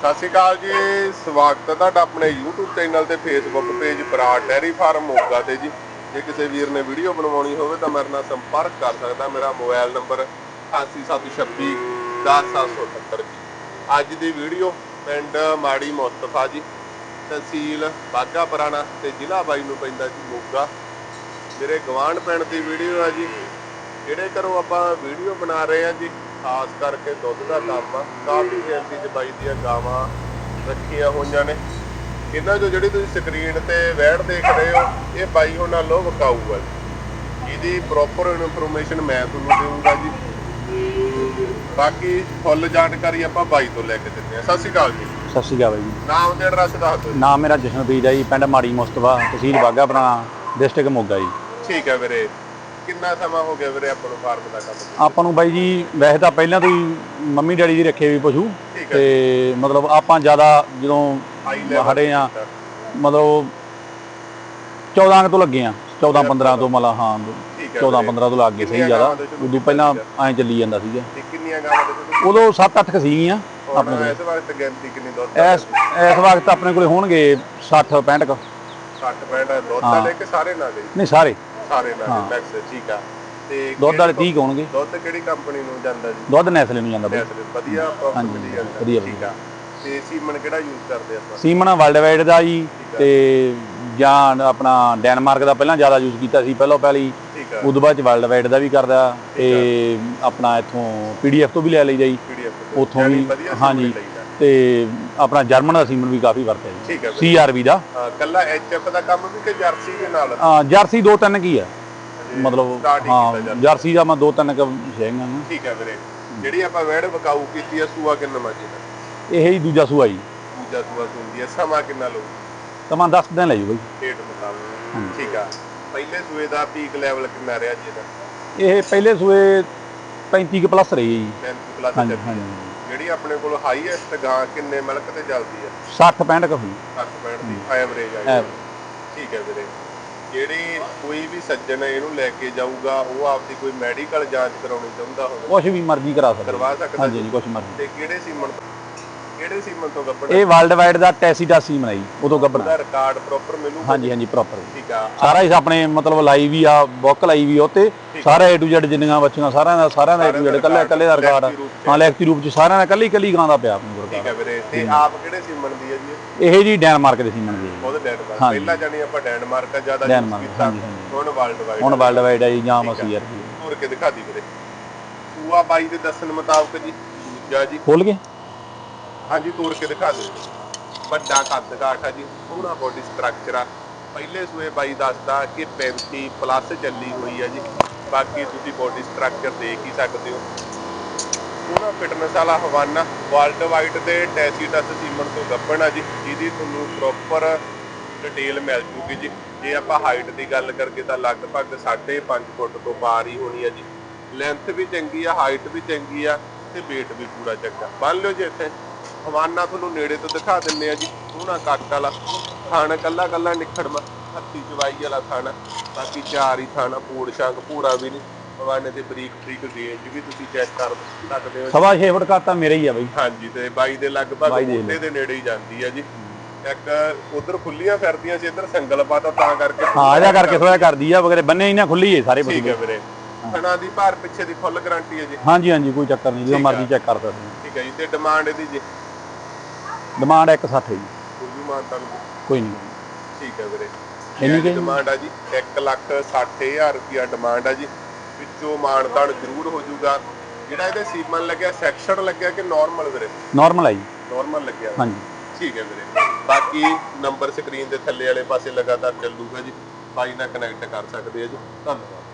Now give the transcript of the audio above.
ਸਤਿ ਸ਼੍ਰੀ ਅਕਾਲ ਜੀ, ਸਵਾਗਤ ਹੈ ਤੁਹਾਡਾ ਆਪਣੇ YouTube ਚੈਨਲ ਤੇ Facebook page Brar dairy farm Moga ਤੇ ਜੀ। ਜੇ ਕਿਸੇ ਵੀਰ ਨੇ ਵੀਡੀਓ ਬਣਵਾਉਣੀ ਹੋਵੇ ਤਾਂ ਮੇਰੇ ਨਾਲ ਸੰਪਰਕ ਕਰ ਸਕਦਾ ਮੇਰਾ ਮੋਬਾਈਲ ਨੰਬਰ 8726 10770 ਜੀ। ਅੱਜ ਦੀ ਵੀਡੀਓ ਪਿੰਡ ਮਾੜੀ ਮੁਸਤਫਾ ਜੀ, ਤਹਿਸੀਲ ਬਾਗਾ ਪੁਰਾਣਾ ਤੇ ਜ਼ਿਲ੍ਹਾ ਬਾਈ ਨੂੰ ਪੈਂਦਾ ਜੀ ਮੋਗਾ। ਮੇਰੇ ਗਵਾਂਢ ਪਿੰਡ ਦੀ ਵੀਡੀਓ ਆ ਜੀ। ਜਿਹੜੇ ਘਰੋਂ ਆਪਾਂ ਵੀਡੀਓ ਬਣਾ ਰਹੇ ਆ ਜੀ ਖਾਸ ਕਰਕੇ ਦੁੱਧ ਦਾ ਕੰਮ ਆ ਕਾਫੀ ਗਿਣਤੀ ਚ ਬਾਈ ਦੀਆਂ ਗਾਵਾਂ ਰੱਖੀਆਂ ਹੋਈਆਂ ਨੇ। ਇਹਨਾਂ ਚੋਂ ਜਿਹੜੀ ਤੁਸੀਂ ਸਕਰੀਨ ਤੇ ਵੈੜ ਦੇਖ ਰਹੇ ਹੋ ਇਹ ਬਾਈ ਉਹਨਾਂ ਲੋ ਵਕਾਊ ਆ ਜੀ। ਇਹਦੀ ਪ੍ਰੋਪਰ ਇਨਫੋਰਮੇਸ਼ਨ ਮੈਂ ਤੁਹਾਨੂੰ ਦੇਵਾਂਗਾ ਜੀ। ਬਾਕੀ ਫੁੱਲ ਜਾਣਕਾਰੀ ਆਪਾਂ ਬਾਈ ਤੋਂ ਲੈ ਕੇ ਦਿੰਦੇ ਆ ਸਤਿ ਸ਼੍ਰੀ ਅਕਾਲ ਜੀ। ਸਤਿ ਸ਼੍ਰੀ ਅਕਾਲ ਜੀ। ਨਾਮ ਤੇ ਐਡਰੈਸ ਦੱਸ ਦਿਓ। ਜੀ। ਨਾਮ ਮੇਰਾ ਜਸ਼ਨਪ੍ਰੀਤ ਹੈ ਜੀ ਪਿੰਡ ਮਾੜੀ ਮੁਸਤਫਾ ਤਹਿਸੀਲ ਬਾਗਾ ਪੁਰਾਣਾ ਡਿਸਟ੍ਰਿਕਟ ਮੋਗਾ ਜੀ। ਠੀਕ ਹੈ ਵੀਰੇ। ਕਿੰਨਾ ਸਮਾਂ ਹੋ ਗਿਆ ਵੀਰੇ ਆਪਾਂ ਨੂੰ ਫਾਰਮ ਦਾ ਕੰਮ ਆਪਾਂ ਨੂੰ ਬਾਈ ਜੀ ਵੈਸੇ ਤਾਂ ਪਹਿਲਾਂ ਤੋਂ ਹੀ ਮੰਮੀ ਡੈਡੀ ਦੀ ਰੱਖੇ ਵੀ ਪਸ਼ੂ। ਤੇ ਮਤਲਬ ਆਪਾਂ ਜ਼ਿਆਦਾ ਜਦੋਂ ਹਟੇ ਆ ਮਤਲਬ 14 ਕੁ ਤੋਂ ਲੱਗੇ ਆ 14 15 ਤੋਂ ਮਤਲਬ ਹਾਂ ਠੀਕ ਹੈ 14 ਵੀਰੇ। 15 ਤੋਂ ਲੱਗ ਗਏ ਸਹੀ ਜ਼ਿਆਦਾ। ਉਦੋਂ ਪਹਿਲਾਂ ਐਂ ਚੱਲੀ ਜਾਂਦਾ ਸੀਗਾ। ਤੇ ਕਿੰਨੀਆਂ ਗਾਵਾਂ ਉਦੋਂ 7-8 ਕ ਸੀਗੀਆਂ ਹੁਣ ਇਸ ਵਕਤ ਗਿਣਤੀ ਕਿੰਨੀ ਦੁੱਧ ਇਸ ਇਸ ਵਕਤ ਆਪਣੇ ਕੋਲੇ ਹੋਣਗੇ 60 65 ਕ। 60 ਪੈਂਟ ਦੁੱਧ ਹਾਂ। ਵਾਲੇ ਕਿ ਸਾਰੇ ਨਾਲ ਦੇ ਨਹੀਂ ਸਾਰੇ। ਸਾਰੇ ਨਾਲ ਮੈਕਸ ਠੀਕ ਆ। ਤੇ ਦੁੱਧ ਵਾਲੇ ਕਿਹੜੀ 30 ਹੋਣਗੇ ਦੁੱਧ ਕਿਹੜੀ ਕੰਪਨੀ ਨੂੰ ਜਾਂਦਾ ਜੀ? ਦੁੱਧ ਨੈਸਲੇ ਨੂੰ ਜਾਂਦਾ ਬਾਈ ਨੈਸਲੇ ਵਧੀਆ ਪ੍ਰੋਫਿਟ ਜਾਂਦਾ। ਵਧੀਆ, ਠੀਕ ਆ। ਤੇ ਸੀਮਨ ਕਿਹੜਾ ਯੂਜ਼ ਕਰਦੇ ਆਪਾਂ? ਸੀਮਨ ਵਰਲਡ ਵਾਈਡ ਦਾ ਜੀ। ਤੇ ਜਾਂ ਆਪਣਾ ਡੈਨਮਾਰਕ ਦਾ ਪਹਿਲਾਂ ਜ਼ਿਆਦਾ ਯੂਜ਼ ਕੀਤਾ ਸੀ ਪਹਿਲਾਂ ਪਹਿਲੀ। ਉਦੋਂ ਬਾਅਦ ਚ ਵਰਲਡ ਵਾਈਡ ਦਾ ਵੀ ਕਰਦਾ ਤੇ ਆਪਣਾ ਇੱਥੋਂ ਪੀਡੀਐਫ ਤੋਂ ਵੀ ਲੈ ਲਈ ਜਾਈ। ਪੀਡੀਐਫ ਉੱਥੋਂ ਵੀ- ਹਾਂਜੀ। ਤੇ ਆਪਣਾ ਜਰਮਨ ਦਾ ਸੀਮਨ ਵੀ ਕਾਫੀ ਵਰਤਿਆ ਜੀ। ਠੀਕ ਹੈ ਵੀਰੇ। ਸੀਆਰਬੀ ਦਾ। ਹਾਂ ਕੱਲਾ ਐਚਐਫ ਦਾ ਕੰਮ ਵੀ ਕਿ ਜਰਸੀ ਦੇ ਨਾਲ? ਅਹ ਜਰਸੀ ਦੋ ਤਿੰਨ ਕੀ ਆ ਮਤਲਬ start ਹੀ ਹਾਂ ਕੀਤਾ ਜਰਸੀ। ਦਾ ਮੈਂ ਦੋ ਤਿੰਨ ਕ ਹੈਗੀਆਂ ਨੇ। ਠੀਕ ਹੈ ਵੀਰੇ। ਜਿਹੜੀ ਆਪਾਂ ਵੈੜ ਬਕਾਊ ਕੀਤੀ ਆ ਸੂਆ ਕਿੰਨਾ ਮਰਜ਼ੀ ਦਾ? ਇਹ ਹੀ ਦੂਜਾ ਸੂਆ ਜੀ। ਦੂਜਾ ਸੂਆ ਸੁੰਦੀ ਆ ਸਮਾਂ ਕਿੰਨਾ ਲਊ? ਤਾਂ ਮੈਂ 10 ਦਿਨ ਲੈ ਜੂ ਬਾਈ। ਡੇਟ ਮੁਤਾਬਕ। ਠੀਕ ਆ। ਪਹਿਲੇ ਸੂਏ ਦਾ ਪੀਕ ਲੈਵਲ ਕਿੰਨਾ ਰਿਹਾ ਜੀ ਇਹਦਾ? ਇਹ ਪਹਿਲੇ ਸੂਏ 35 ਕ ਪਲੱਸ ਰਹੀ ਹੈ ਜੀ। 35 ਪਲੱਸ ਹਾਂਜੀ। ਹਾਂਜੀ। ਜਿਹੜੀ ਆਪਣੇ ਕੋਲ ਹਾਈਐਸਟ ਗਾਂ ਕਿੰਨੇ ਮਿਲਕ ਤੇ ਚੱਲਦੀ ਆ 60 65 ਕ ਹੋਈ। 60 65 ਦੀ ਐਵਰੇਜ ਆ। ਜੀ। ਠੀਕ ਹੈ ਵੀਰੇ। ਜਿਹੜੀ ਕੋਈ ਵੀ ਸੱਜਣ ਇਹਨੂੰ ਲੈ ਕੇ ਜਾਊਗਾ ਉਹ ਆਪਦੀ ਕੋਈ ਮੈਡੀਕਲ ਜਾਂਚ ਕਰਾਉਣੀ ਚਾਹੁੰਦਾ ਹੋਵੇ। ਕੁਛ ਵੀ ਮਰਜ਼ੀ ਕਰਾ ਸਕਦਾ। ਕਰਵਾ ਸਕਦਾ ਹਾਂਜੀ ਜੀ। ਕੁਛ ਮਰਜ਼ੀ। ਤੇ ਕਿਹੜੇ ਸੀਮਨ ਕਿਹੜੇ ਸੀਮਨ ਤੋਂ ਗੱਬੜ ਇਹ ਵਰਲਡ ਵਾਈਡ ਦਾ ਟੈਸੀਟਾਸੀ ਬਣਾਈ ਉਦੋਂ ਗੱਬਣਾ ਉਹਦਾ ਰਿਕਾਰਡ ਪ੍ਰੋਪਰ ਮਿਲੂਗਾ? ਹਾਂਜੀ ਹਾਂਜੀ ਪ੍ਰੋਪਰ ਠੀਕ ਆ। ਸਾਰਾ ਹੀ ਆਪਣੇ ਮਤਲਬ ਲਾਈ ਵੀ ਆ ਬੁੱਕ ਲਾਈ ਵੀ ਉੱਤੇ। ਸਾਰਾ A to Z ਜਿੰਨੀਆਂ ਬੱਚੀਆਂ ਸਾਰਿਆਂ ਦਾ ਸਾਰਿਆਂ ਦਾ A to Z ਕੱਲੇ ਕੱਲੇ ਦਾ ਰਿਕਾਰਡ। ਹਾਂ ਲਿਖਤੀ ਰੂਪ ਚ ਸਾਰਿਆਂ ਦਾ ਕੱਲੀ ਕੱਲੀ ਗਾਂ ਦਾ ਪਿਆ ਆਪਣੇ ਕੋਲ। ਠੀਕ ਹੈ ਵੀਰੇ ਤੇ ਆਪ ਕਿਹੜੇ ਸੀਮਨ ਦੀ ਹੈ ਜੀ? ਇਹ ਜੀ ਡੈਨਮਾਰਕ ਦੇ ਸੀਮਨ ਦੀ ਹੈ ਜੀ। ਉਹਦੇ ਡੈਨਮਾਰਕ। ਪਹਿਲਾਂ ਜਾਨੀ ਆਪਾਂ ਡੈਨਮਾਰਕ ਦਾ ਜ਼ਿਆਦਾ ਡੈਨਮਾਰਕ, ਕੀਤਾ। ਹੁਣ ਵਰਲਡ ਵਾਈਡ ਹੁਣ ਵਰਲਡ ਵਾਈਡ ਆ ਜੀ ਜਾਂ ਮਸੀ ਯਾਰ। ਤੁਰ ਕੇ ਦਿਖਾ ਦੀ ਵੀਰੇ। ਸੂਆ ਬਾਈ ਦੇ ਦੱਸਣ ਮੁਤਾਬਕ ਜੀ। ਦੂਜਾ ਜੀ। ਖੋਲ ਗਏ? ਹਾਂਜੀ, ਤੋੜ ਕੇ ਦਿਖਾ ਦਿਓ। ਵੱਡਾ ਕੱਦ ਕਾਠ ਆ ਜੀ, ਪੂਰਾ ਬੋਡੀ ਸਟਰਕਚਰ ਆ। ਪਹਿਲੇ ਸੂਏ ਬਾਈ ਦੱਸਦਾ ਕਿ 35 ਪਲੱਸ ਚੱਲੀ ਹੋਈ ਆ ਜੀ। ਬਾਕੀ ਤੁਸੀਂ ਬੋਡੀ ਸਟਰਕਚਰ ਦੇਖ ਹੀ ਸਕਦੇ ਹੋ। ਪੂਰਾ ਫਿਟਨੈਸ ਵਾਲਾ ਹਵਾਨਾ ਵਰਲਡ ਵਾਈਡ ਦੇ ਟੈਸੀਟਸ ਸੀਮਨ ਤੋਂ ਗੱਬਣ ਆ ਜੀ। ਜਿਹਦੀ ਤੁਹਾਨੂੰ ਪ੍ਰੋਪਰ ਡਿਟੇਲ ਮਿਲ ਜੂਗੀ ਜੀ। ਜੇ ਆਪਾਂ ਹਾਈਟ ਦੀ ਗੱਲ ਕਰਕੇ ਤਾਂ ਲਗਭਗ 5.5 ਫੁੱਟ ਤੋਂ ਪਾਰ ਹੀ ਹੋਣੀ ਆ ਜੀ। ਲੈਂਥ ਵੀ ਚੰਗੀ ਆ ਹਾਈਟ ਵੀ ਚੰਗੀ ਆ ਤੇ weight ਵੀ ਪੂਰਾ ਚੰਗਾ। ਬੰਨ ਲਿਓ ਜੀ ਇੱਥੇ। ਹਵਾਨਾ ਤੁਹਾਨੂੰ ਨੇੜੇ ਤੋਂ ਦਿਖਾ ਦਿੰਨੇ ਆ ਜੀ। ਸੋਹਣਾ ਕੱਟ ਵਾਲਾ ਥਣ ਕੱਲਾ ਕੱਲਾ ਨਿਖੜਮਾ ਹੱਥੀ ਚਵਾਈ ਵਾਲਾ ਥਣ ਬਾਕੀ ਚਾਰ ਹੀ ਥਣ ਪੂੜ ਸ਼ੰਗ ਪੂਰਾ ਵੀ ਨਹੀਂ। ਹਵਾਨੇ ਤੇ ਬਰੀਕ ਬਰੀਕ ਰੇਂਜ ਵੀ ਤੁਸੀਂ ਚੈੱਕ ਕਰ ਸਕਦੇ ਹੋ ਸਵਾ 6 ਫੁੱਟ ਤਾਂ ਮੇਰੇ ਹੀ ਆ ਬਾਈ। ਹਾਂਜੀ ਤੇ ਬਾਈ ਦੇ ਲਗਭਗ ਦੇ ਮੋਢੇ ਦੇ ਨੇੜੇ ਹੀ ਜਾਂਦੀ ਆ ਜੀ। ਇੱਕ ਉਧਰ ਖੁੱਲੀਆਂ ਫਿਰਦੀਆਂ ਸੀ ਇੱਧਰ ਸੰਗਲ ਪਾਤਾ ਤਾਂ ਕਰਕੇ ਹਾਂ ਇਹਦਾ ਕਰਕੇ ਥੋੜਾ ਕਰਦੀ ਆ ਵਗੈਰੇ ਬੰਨੇ ਇਹਨਾਂ ਖੁੱਲੀ ਏ ਸਾਰੇ ਠੀਕ ਹੈ ਵੀਰੇ। ਥਣਾ ਦੀ ਭਾਰ ਪਿੱਛੇ ਦੀ ਫੁੱਲ ਗਾਰੰਟੀ ਹੈ ਜੀ। ਹਾਂਜੀ ਹਾਂਜੀ ਕੋਈ ਚੱਕਰ ਨਹੀਂ ਜਦੋਂ। ਮਰਜ਼ੀ ਚੈੱਕ ਕਰ ਸਕਦੇ ਹੋ। ਠੀਕ ਹੈ ਜੀ ਤੇ ਡਿਮਾਂਡ ਇਹਦੀ ਜੀ। ਡਿਮਾਂਡ 160 ਹੈ ਜੀ। ਕੋਈ ਵੀ ਮਾਨਤਾ ਨੂੰ ਕੋਈ ਨਹੀਂ। ਠੀਕ ਹੈ ਵੀਰੇ। ਇੰਨੀ ਕਿ ਡਿਮਾਂਡ ਆ ਜੀ 1 ਲੱਖ 60000 ਰੁਪਿਆ ਡਿਮਾਂਡ ਆ ਜੀ। ਵਿੱਚੋਂ ਮਾਨਤਾਨ ਜ਼ਰੂਰ ਹੋ ਜਾਊਗਾ। ਜਿਹੜਾ ਇਹਦੇ ਸੀਮਨ ਲੱਗਿਆ ਸੈਕਸ਼ਨ ਲੱਗਿਆ ਕਿ ਨਾਰਮਲ ਵੀਰੇ? ਨਾਰਮਲ ਆ ਜੀ। ਨਾਰਮਲ ਲੱਗਿਆ। ਹਾਂਜੀ। ਠੀਕ ਹੈ ਵੀਰੇ। ਬਾਕੀ ਨੰਬਰ ਸਕਰੀਨ ਦੇ ਥੱਲੇ ਵਾਲੇ ਪਾਸੇ ਲਗਾਤਾਰ ਚੱਲੂਗਾ ਜੀ। ਬਾਈ ਨਾਲ ਕਨੈਕਟ ਕਰ ਸਕਦੇ ਆ ਜੀ। ਧੰਨਵਾਦ।